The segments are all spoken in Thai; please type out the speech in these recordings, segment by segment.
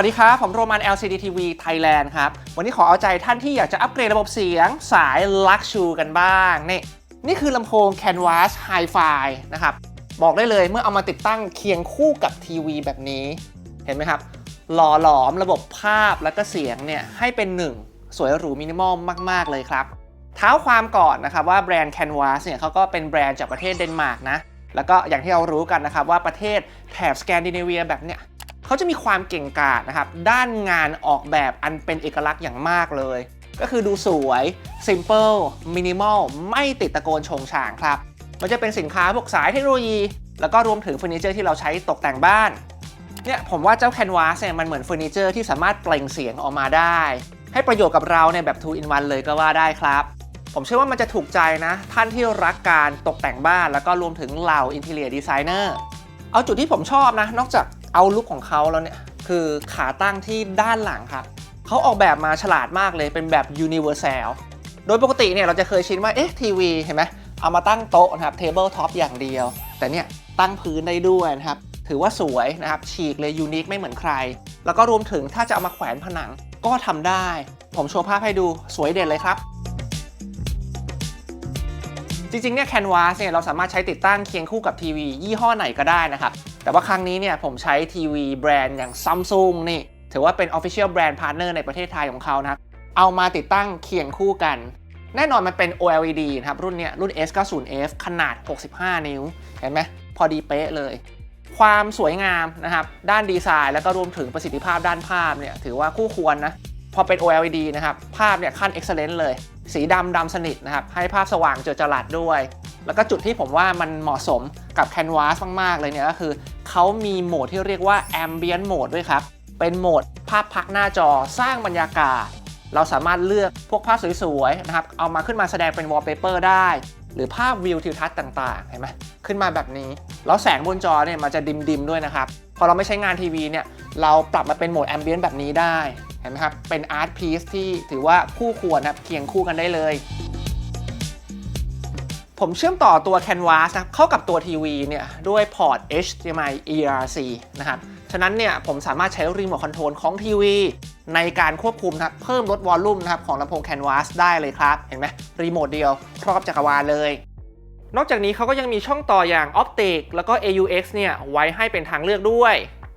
สวัสดีครับ ผมโรมัน LCD TV Thailand ครับ วันนี้ขอเอาใจท่านที่อยากจะอัปเกรดระบบเสียงสายลักชูกันบ้าง นี่นี่คือลำโพง Canvas Hi-Fi นะครับ บอกได้เลยเมื่อเอามาติดตั้งเคียงคู่กับทีวีแบบนี้ เห็นไหมครับ หล่อหลอมระบบภาพและก็เสียงเนี่ยให้เป็นหนึ่ง สวยหรูมินิมอลมาก ๆ เลยครับ เท้าความก่อนนะครับว่าแบรนด์ Canvas เนี่ยเขาก็เป็นแบรนด์จากประเทศเดนมาร์กนะ แล้วก็อย่างที่เรารู้กันนะครับว่าประเทศแถบสแกนดิเนเวียแบบเนี้ย เขาจะมีความเก่งกาจนะครับ ด้านงานออกแบบอันเป็นเอกลักษณ์อย่างมากเลย ก็คือดูสวย simple minimal ไม่ติดตะโกนชงฉางครับ มันจะเป็นสินค้าพวกสายเทคโนโลยี แล้วก็รวมถึงเฟอร์นิเจอร์ที่เราใช้ตกแต่งบ้าน เนี่ยผมว่าเจ้า Canvas เนี่ยมันเหมือนเฟอร์นิเจอร์ที่สามารถเปล่งเสียงออกมาได้ ให้ประโยชน์กับเราในแบบ 2 in 1 เลยก็ว่าได้ครับผมเชื่อว่ามันจะถูกใจนะ ท่านที่รักการตกแต่งบ้าน แล้วก็รวมถึงเหล่า Interior Designer เอาจุดที่ผมชอบนะ นอกจาก เอาลุคของเขาแล้วเนี่ย คือขาตั้งที่ด้านหลังครับเขาออกแบบมาฉลาดมากเลยเป็นแบบ universal โดยปกติเนี่ยเราจะเคยชินว่าเอ๊ะทีวีเห็นไหมเอามาตั้งโต๊ะนะครับ table top อย่างเดียว แต่เนี่ยตั้งพื้นได้ด้วยนะครับ ถือว่าสวยนะครับ ฉีกเลยยูนิคไม่เหมือนใคร แล้วก็รวมถึงถ้าจะเอามาแขวนผนังก็ทำได้ ผมโชว์ภาพให้ดูสวยเด่นเลยครับ จริงๆเนี่ย Canvas เนี่ยเราสามารถใช้ติดตั้งเคียงคู่กับทีวี ยี่ห้อไหนก็ได้นะครับ แต่ว่าครั้งนี้เนี่ยผมใช้ทีวีแบรนด์อย่าง Samsung นี่ ถือว่าเป็น Official Brand Partner ในประเทศไทยของเขานะเอามาติดตั้งเคียงคู่กัน แน่นอนมันเป็น OLED นะครับ รุ่นเนี้ยรุ่น S90F ขนาด 65 นิ้ว เห็นไหมพอดีเป๊ะเลย ความสวยงามนะครับ ด้านดีไซน์แล้วก็รวมถึงประสิทธิภาพด้านภาพเนี่ยถือว่าคู่ควรนะพอเป็น OLED นะครับ ภาพเนี่ยขั้น excellent เลย สีดำดำสนิทนะครับ ให้ภาพสว่างเจอจรัสด้วย แล้วก็จุดที่ผมว่ามันเหมาะสมกับ Canvas มาก ๆ เลยเนี่ยก็คือเขามีโหมดที่เรียกว่า Ambient Mode ด้วยครับ เป็นโหมดภาพพักหน้าจอสร้างบรรยากาศ เราสามารถเลือกพวกภาพสวยๆนะครับเอามาขึ้นมาแสดงเป็น wallpaper ได้ หรือภาพวิวทิวทัศน์ต่าง ๆ เห็นไหมขึ้นมาแบบนี้ แล้วแสงบนจอเนี่ยมันจะดิมๆด้วยนะครับพอเราไม่ใช้งานทีวีเนี่ยเราปรับมาเป็นโหมดแอมเบียนแบบนี้ได้เห็นไหมครับเป็นอาร์ตพีซที่ถือว่าคู่ควรนะครับเคียงคู่กันได้เลย ผมเชื่อมต่อตัว Canvas นะเข้ากับตัวทีวีเนี่ยด้วยพอร์ต HDMI ERC นะครับ ฉะนั้นเนี่ยผมสามารถใช้รีโมทคอนโทรลของทีวีในการควบคุมนะครับ เพิ่มลดวอลลุ่มนะครับของลำโพง Canvas ได้เลยครับ เห็นไหมรีโมทเดียวครอบจักรวาลเลย นอกจากนี้เขาก็ยังมีช่องต่ออย่าง Optic แล้วก็ AUX เนี่ยไว้ให้เป็นทางเลือกด้วย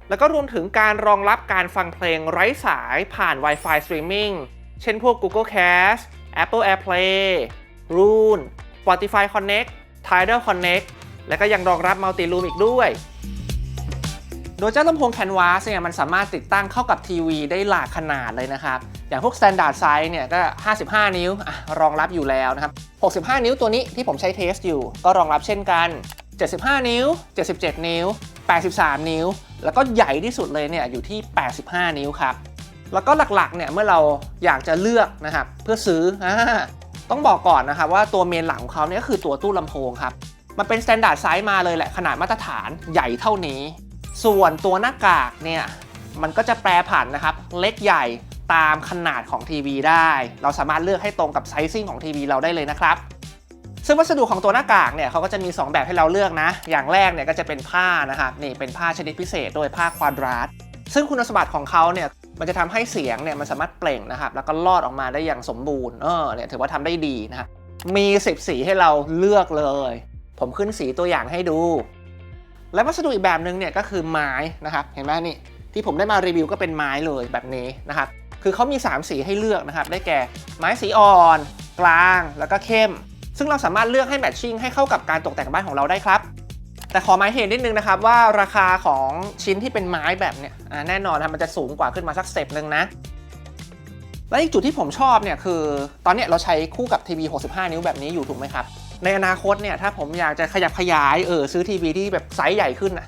แล้วก็รวมถึงการรองรับการฟังเพลงไร้สายผ่าน Wi-Fi Streaming เช่นพวก Google Cast Apple AirPlay Roon Spotify Connect Tidal Connect และก็ยังรองรับ Multi Room อีกด้วย โดยเจ้าลำโพง Canvas เนี่ยมันสามารถติดตั้งเข้ากับทีวีได้หลากขนาดเลยนะครับ อย่างพวก Standard Size เนี่ยก็ 55 นิ้วอรองรับอยู่แล้วนะครับ 65 นิ้วตัวนี้ที่ผมใช้เทสอยู่ ก็รองรับเช่นกัน 75 นิ้ว 77 นิ้ว 83 นิ้ว แล้วก็ใหญ่ที่สุดเลยเนี่ยอยู่ที่ 85 นิ้วครับแล้วก็หลักๆเนี่ยเมื่อเราอยากจะเลือกนะครับเพื่อซื้ออ ต้องบอกก่อนนะครับว่าตัวเมนหลังของเขาเนี่ยก็คือตัวตู้ลำโพงครับ มันเป็น standard size มาเลยแหละขนาดมาตรฐานใหญ่เท่านี้ ส่วนตัวหน้ากากเนี่ยมันก็จะแปรผันนะครับ เล็กใหญ่ตามขนาดของทีวีได้ เราสามารถเลือกให้ตรงกับไซซิ่งของทีวีเราได้เลยนะครับซึ่งวัสดุของตัวหน้ากากเนี่ยเขาก็จะมี 2 แบบให้เราเลือกนะ อย่างแรกเนี่ยก็จะเป็นผ้านะครับนี่เป็นผ้าชนิดพิเศษ โดยผ้าควาดราตซึ่งคุณสมบัติของเขาเนี่ย มันจะทำให้เสียงเนี่ยมันสามารถเปล่งนะครับแล้วก็ลอดออกมาได้อย่างสมบูรณ์เออเนี่ยถือว่าทำได้ดีนะครับมี 10 สีให้เราเลือกเลย ผมขึ้นสีตัวอย่างให้ดู และวัสดุอีกแบบหนึ่งเนี่ยก็คือไม้นะครับเห็นไหมนี่ที่ผมได้มารีวิวก็เป็นไม้เลยแบบนี้นะครับคือเขามี 3 สีให้เลือกนะครับ ได้แก่ไม้สีอ่อน กลางแล้วก็เข้ม ซึ่งเราสามารถเลือกให้แมทชิ่งให้เข้ากับการตกแต่งบ้านของเราได้ครับ แต่ขอหมายเหตุนิดนึงนะครับว่าราคาของชิ้นที่เป็นไม้แบบเนี่ยแน่นอนนะมันจะสูงกว่าขึ้นมาสักสเต็ปหนึ่งนะ และอีกจุดที่ผมชอบเนี่ยคือ ตอนเนี้ยเราใช้คู่กับทีวี65 นิ้วแบบนี้อยู่ถูกไหมครับ ในอนาคตเนี่ยถ้าผมอยากจะขยับขยายเออซื้อทีวีที่แบบไซส์ใหญ่ขึ้นอะ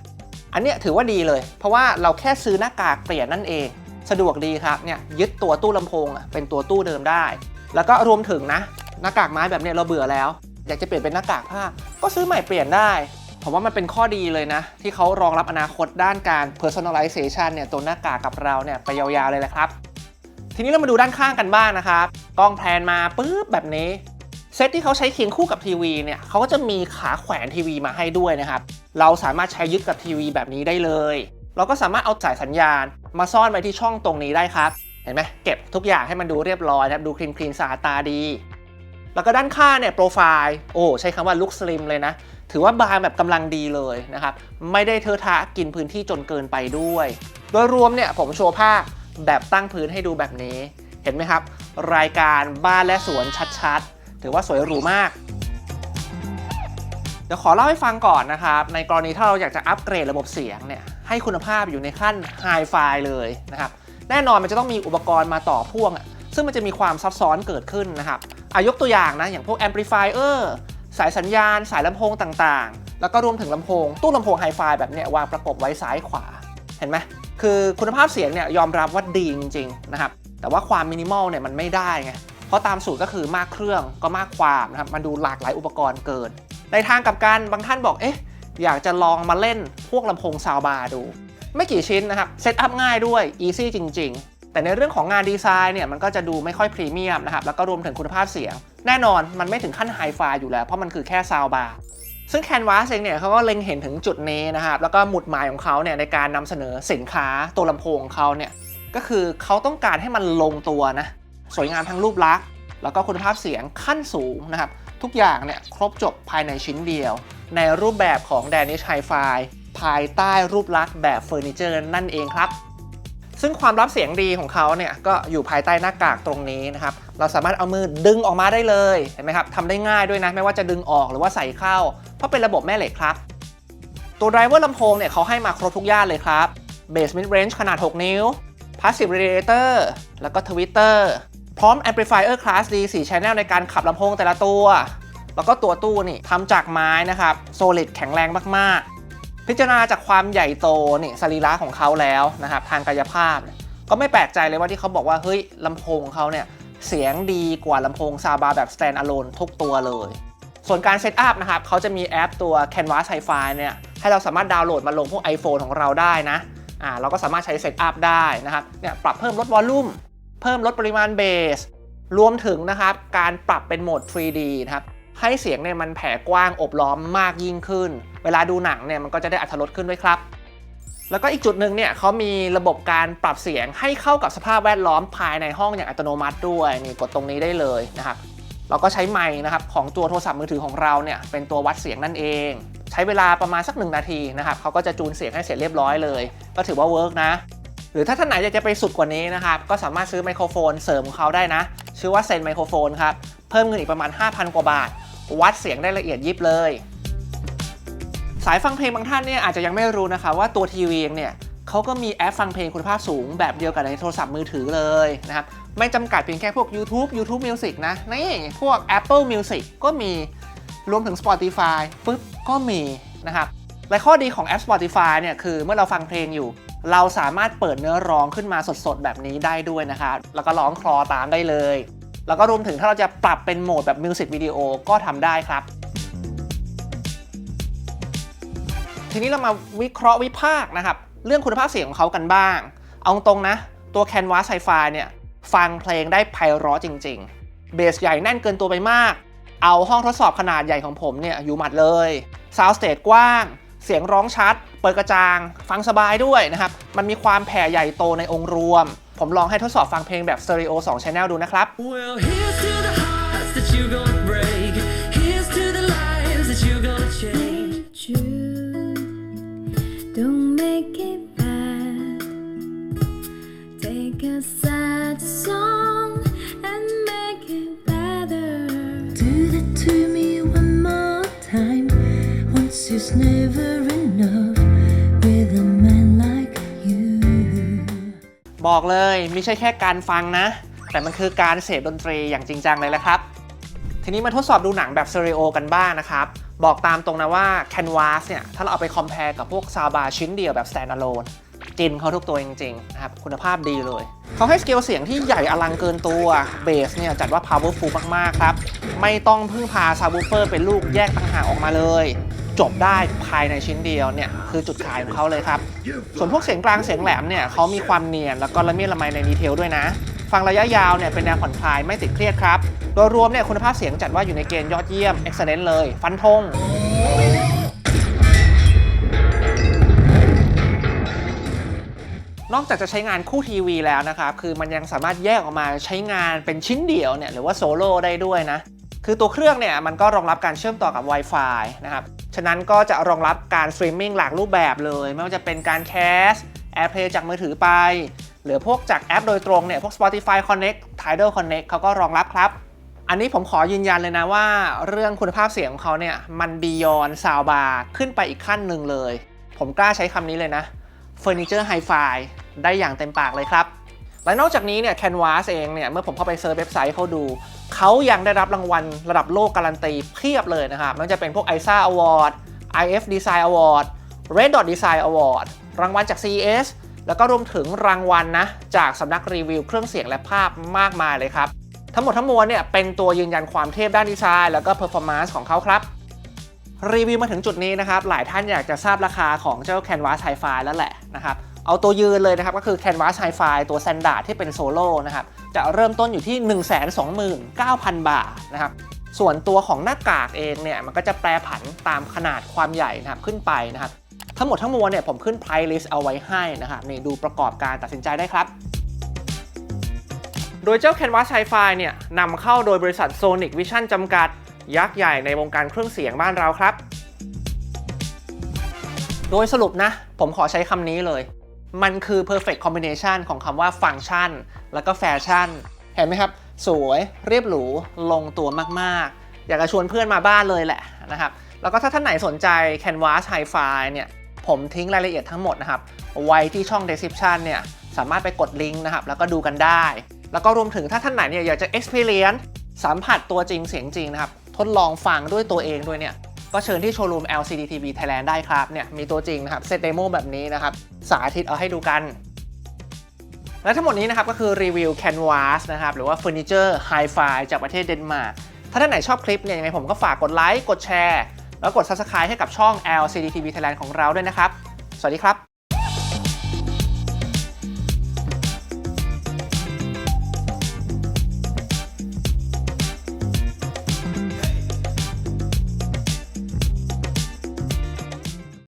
อันเนี้ยถือว่าดีเลย เพราะว่าเราแค่ซื้อหน้ากากเปลี่ยนนั่นเอง สะดวกดีครับเนี่ยยึดตัวตู้ลำโพงเป็นตัวตู้เดิมได้ แล้วก็รวมถึงนะหน้ากากไม้แบบเนี้ยเราเบื่อแล้ว อยากจะเปลี่ยนเป็นหน้ากากผ้าก็ซื้อใหม่เปลี่ยนได้ ผมว่ามันเป็นข้อดีเลยนะ ที่เขารองรับอนาคตด้านการ personalization เนี่ยตัวหน้ากากกับเราเนี่ยไปยาวๆเลยแหละครับ ทีนี้เรามาดูด้านข้างกันบ้างนะครับกล้องแพนมาปุ๊บแบบนี้เซตที่เขาใช้เคียงคู่กับทีวีเนี่ยเขาก็จะมีขาแขวนทีวีมาให้ด้วยนะครับ เราสามารถใช้ยึดกับทีวีแบบนี้ได้เลย เราก็สามารถเอาสายสัญญาณ มาซ่อนไว้ที่ช่องตรงนี้ได้ครับ เห็นไหมเก็บทุกอย่างให้มันดูเรียบร้อยนะครับ ดูคลีนคลีนสะอาดตาดี แล้วก็ด้านข้างเนี่ยโปรไฟล์ โอ้ใช้คำว่าลุคสลิมเลยนะ ถือว่าบางแบบกำลังดีเลยนะครับ ไม่ได้เทอะทะกินพื้นที่จนเกินไปด้วย โดยรวมเนี่ยผมโชว์ภาพแบบตั้งพื้นให้ดูแบบนี้ เห็นไหมครับ รายการบ้านและสวนชัดๆ ถือว่าสวยหรูมากเดี๋ยวขอเล่าให้ฟังก่อนนะครับ ในกรณีถ้าเราอยากจะอัปเกรดระบบเสียงเนี่ยให้คุณภาพอยู่ในขั้นไฮไฟเลยนะครับ แน่นอนมันจะต้องมีอุปกรณ์มาต่อพ่วงอะซึ่งมันจะมีความซับซ้อนเกิดขึ้นนะครับอายกตัวอย่างนะ อย่างพวกแอมพลิฟายเออร์ สายสัญญาณ สายลำโพงต่างๆ แล้วก็รวมถึงลำโพง ตู้ลำโพงไฮไฟแบบเนี้ยวางประกบไว้ซ้ายขวา เห็นไหมคือคุณภาพเสียงเนี่ยยอมรับว่าดีจริงๆนะครับ แต่ว่าความมินิมอลเนี่ยมันไม่ได้ไง เพราะตามสูตรก็คือมากเครื่องก็มากความนะครับ มันดูหลากหลายอุปกรณ์เกิน ในทางกับกันบางท่านบอก เอ๊ะ อยากจะลองมาเล่นพวกลำโพงซาวบาร์ดู ไม่กี่ชิ้นนะครับ เซตอัพง่ายด้วย อีซี่จริง ๆ แต่ในเรื่องของงานดีไซน์เนี่ยมันก็จะดูไม่ค่อยพรีเมียมนะครับ แล้วก็รวมถึงคุณภาพเสียง แน่นอนมันไม่ถึงขั้นไฮไฟอยู่แล้ว เพราะมันคือแค่ซาวบาร์ซึ่ง Canvas เองเนี่ยเขาก็เล็งเห็นถึงจุดนี้นะครับ แล้วก็หมุดหมายของเขาเนี่ยในการนำเสนอสินค้าตัวลำโพงของเขาเนี่ยก็คือเขาต้องการให้มันลงตัวนะสวยงามทั้งรูปลักษณ์แล้วก็คุณภาพเสียงขั้นสูงนะครับ ทุกอย่างเนี่ยครบจบภายในชิ้นเดียว ในรูปแบบของ Danish Hi-Fi ภายใต้รูปลักษณ์แบบเฟอร์นิเจอร์นั่นเองครับ ซึ่งความรับเสียงดีของเขาเนี่ยก็อยู่ภายใต้หน้ากากตรงนี้นะครับ เราสามารถเอามือดึงออกมาได้เลย เห็นไหมครับทำได้ง่ายด้วยนะ ไม่ว่าจะดึงออกหรือว่าใส่เข้า เพราะเป็นระบบแม่เหล็กครับ ตัวไดรเวอร์ลำโพงเนี่ยเขาให้มาครบทุกย่านเลยครับ Bass Mid Range ขนาด 6 นิ้ว Passive Radiator แล้วก็ Twitter พร้อม Amplifier Class D 4 Channel ในการขับลำโพงแต่ละตัว แล้วก็ตัวตู้นี่ทำจากไม้นะครับ Solid แข็งแรงมากๆ พิจารณาจากความใหญ่โตนี่สรีระของเขาแล้วนะครับทางกายภาพ ก็ไม่แปลกใจเลยว่าที่เขาบอกว่าเฮ้ยลำโพงของเขาเนี่ยเสียงดีกว่าลำโพงซาบาแบบ stand alone ทุกตัวเลย ส่วนการเซตอัพนะครับเขาจะมีแอปตัว Canvas Hi-Fi เนี่ยให้เราสามารถดาวน์โหลดมาลงพวก iPhone ของเราได้นะอ่าเราก็สามารถใช้เซตอัพได้นะครับเนี่ยปรับเพิ่มลดวอลลุ่มเพิ่มลดปริมาณเบสรวมถึงนะครับการปรับเป็นโหมด 3D นะครับให้เสียงเนี่ยมันแผ่กว้างอบล้อมมากยิ่งขึ้น เวลาดูหนังเนี่ยมันก็จะได้อัตรถรสขึ้นด้วยครับ แล้วก็อีกจุดหนึ่งเนี่ยเขามีระบบการปรับเสียงให้เข้ากับสภาพแวดล้อมภายในห้องอย่างอัตโนมัติด้วยนี่กดตรงนี้ได้เลยนะครับเราก็ใช้ไมค์นะครับของตัวโทรศัพท์มือถือของเราเนี่ยเป็นตัววัดเสียงนั่นเอง ใช้เวลาประมาณสักหนึ่งนาทีนะครับเขาก็จะจูนเสียงให้เสร็จเรียบร้อยเลย ก็ถือว่าเวิร์กนะ หรือถ้าท่านไหนอยากจะไปสุดกว่านี้นะครับก็สามารถซื้อไมโครโฟนเสริมของเขาได้นะ ชื่อว่าเซนไมโครโฟนครับเพิ่มเงินอีกประมาณ 5,000 กว่าบาท วัดเสียงได้ละเอียดยิบเลย สายฟังเพลงบางท่านเนี่ยอาจจะยังไม่รู้นะคะว่าตัวทีวีเองเนี่ยเขาก็มีแอปฟังเพลงคุณภาพสูงแบบเดียวกับในโทรศัพท์มือถือเลยนะครับไม่จำกัดเพียงแค่พวก YouTube YouTube Music นะนี่พวก Apple Music ก็มีรวมถึง Spotify ปุ๊บก็มีนะครับและข้อดีของแอป Spotify เนี่ยคือเมื่อเราฟังเพลงอยู่ เราสามารถเปิดเนื้อร้องขึ้นมาสดๆ แบบนี้ได้ด้วยนะครับแล้วก็ร้องคลอตามได้เลย แล้วก็รวมถึงถ้าเราจะปรับเป็นโหมดแบบมิวสิกวิดีโอก็ทำได้ครับ ทีนี้เรามาวิเคราะห์วิพากษ์นะครับ เรื่องคุณภาพเสียงของเขากันบ้าง เอาตรงนะ ตัว Canvas Hi-Fi เนี่ย ฟังเพลงได้ไพเราะจริง ๆ เบสใหญ่แน่นเกินตัวไปมาก เอาห้องทดสอบขนาดใหญ่ของผมเนี่ย อยู่หมัดเลยซาว d ์สเตจกว้าง เสียงร้องชัด เปิดกระจาง ฟังสบายด้วยนะครับ มันมีความแผ่ใหญ่โตในองค์รวม ผมลองให้ทดสอบฟังเพลงแบบสเตอริโอ2 Channel ดูนะครับ Well, บอกเลยไม่ใช่แค่การฟังนะ แต่มันคือการเสพดนตรีอย่างจริงจังเลยแหละครับ ทีนี้มาทดสอบดูหนังแบบสเตอริโอกันบ้างนะครับบอกตามตรงนะว่า Canvas เนี่ย ถ้าเราเอาไปคอมเพลกับพวกซาวบาชิ้นเดียวแบบ standalone กินเขาทุกตัวจริงๆนะครับคุณภาพดีเลย เขาให้สเกลเสียงที่ใหญ่อลังเกินตัวเบสเนี่ยจัดว่า powerful มากๆครับ ไม่ต้องพึ่งพาซาว w ูเฟอร์เป็นลูกแยกต่างหากออกมาเลย จบได้ภายในชิ้นเดียวเนี่ยคือจุดขายของเขาเลยครับ ส่วนพวกเสียงกลางเสียงแหลมเนี่ยเขามีความเนียนแล้วก็ละเมียดละไมในดีเทลด้วยนะ ฟังระยะยาวเนี่ยเป็นแนวผ่อนคลายไม่ติดเครียดครับ โดยรวมเนี่ยคุณภาพเสียงจัดว่าอยู่ในเกณฑ์ยอดเยี่ยม excellent เลย ฟันธงนอกจากจะใช้งานคู่ทีวีแล้วนะครับ คือมันยังสามารถแยกออกมาใช้งานเป็นชิ้นเดี่ยวเนี่ยหรือว่าโซโล่ได้ด้วยนะ คือตัวเครื่องเนี่ยมันก็รองรับการเชื่อมต่อกับ Wi-Fi นะครับ ฉะนั้นก็จะรองรับการสตรีมมิ่งหลากรูปแบบเลย ไม่ว่าจะเป็นการแคส AirPlay จากมือถือไป หรือพวกจากแอปโดยตรงเนี่ยพวก Spotify Connect Tidal Connect เขาก็รองรับครับ อันนี้ผมขอยืนยันเลยนะว่า เรื่องคุณภาพเสียงของเขาเนี่ยมันบียอนซาวบาร์ขึ้นไปอีกขั้นหนึ่งเลย ผมกล้าใช้คำนี้เลยนะเฟอร์นิเจอร์ไฮไฟได้อย่างเต็มปากเลยครับ และนอกจากนี้เนี่ย Canvas เองเนี่ย เมื่อผมเข้าไปเซิร์ชเว็บไซต์เขาดู เขายังได้รับรางวัลระดับโลกการันตีเพียบเลยนะครับไมันจะเป็นพวก ISA Award IF Design Award Red Dot Design Award รางวัลจาก CES แล้วก็รวมถึงรางวัลนะจากสำนักรีวิวเครื่องเสียงและภาพมากมายเลยครับ ทั้งหมดทั้งมวลเนี่ยเป็นตัวยืนยันความเทพด้านดีไซน์ แล้วก็ performance ของเขาครับ รีวิวมาถึงจุดนี้นะครับ หลายท่านอยากจะทราบราคาของเจ้า Canvas Hi-Fi แล้วแหละนะครับ เอาตัวยืนเลยนะครับ ก็คือ Canvas Hi-Fi ตัว Standard ที่เป็นโซโล่นะครับ จะเริ่มต้นอยู่ที่ 129,000 บาทนะครับ ส่วนตัวของหน้ากากเองเนี่ยมันก็จะแปรผันตามขนาดความใหญ่นะครับขึ้นไปนะครับ ทั้งหมดทั้งมวลเนี่ยผมขึ้น price list เอาไว้ให้นะครับนี่ดูประกอบการตัดสินใจได้ครับโดยเจ้า Canvas Hi-Fi เนี่ยนำเข้าโดยบริษัท Sonic Vision จำกัด ยักษ์ใหญ่ในวงการเครื่องเสียงบ้านเราครับ โดยสรุปนะ ผมขอใช้คำนี้เลย มันคือ perfect combination ของคำว่าฟังก์ชัน แล้วก็แฟชั่น เห็นไหมครับ สวยเรียบหรู ลงตัวมากๆ อยากจะชวนเพื่อนมาบ้านเลยแหละนะครับ แล้วก็ถ้าท่านไหนสนใจ Canvas Hi-Fi เนี่ยผมทิ้งรายละเอียดทั้งหมดนะครับ ไว้ที่ช่อง description เนี่ยสามารถไปกดลิงก์นะครับ แล้วก็ดูกันได้ แล้วก็รวมถึงถ้าท่านไหนเนี่ยอยากจะ experience สัมผัสตัวจริงเสียงจริงนะครับ ทดลองฟังด้วยตัวเองด้วยเนี่ย ก็เชิญที่โชว์รูม LCD TV Thailand ได้ครับเนี่ยมีตัวจริงนะครับเซตเดโมแบบนี้นะครับสาธิตเอาให้ดูกัน และทั้งหมดนี้นะครับก็คือรีวิว Canvas นะครับหรือว่าเฟอร์นิเจอร์ไฮไฟจากประเทศเดนมาร์กถ้าท่านไหนชอบคลิปเนี่ยยังไงผมก็ฝากกดไลค์กดแชร์แล้วกด Subscribe ให้กับช่อง LCD TV Thailand ของเราด้วยนะครับ สวัสดีครับ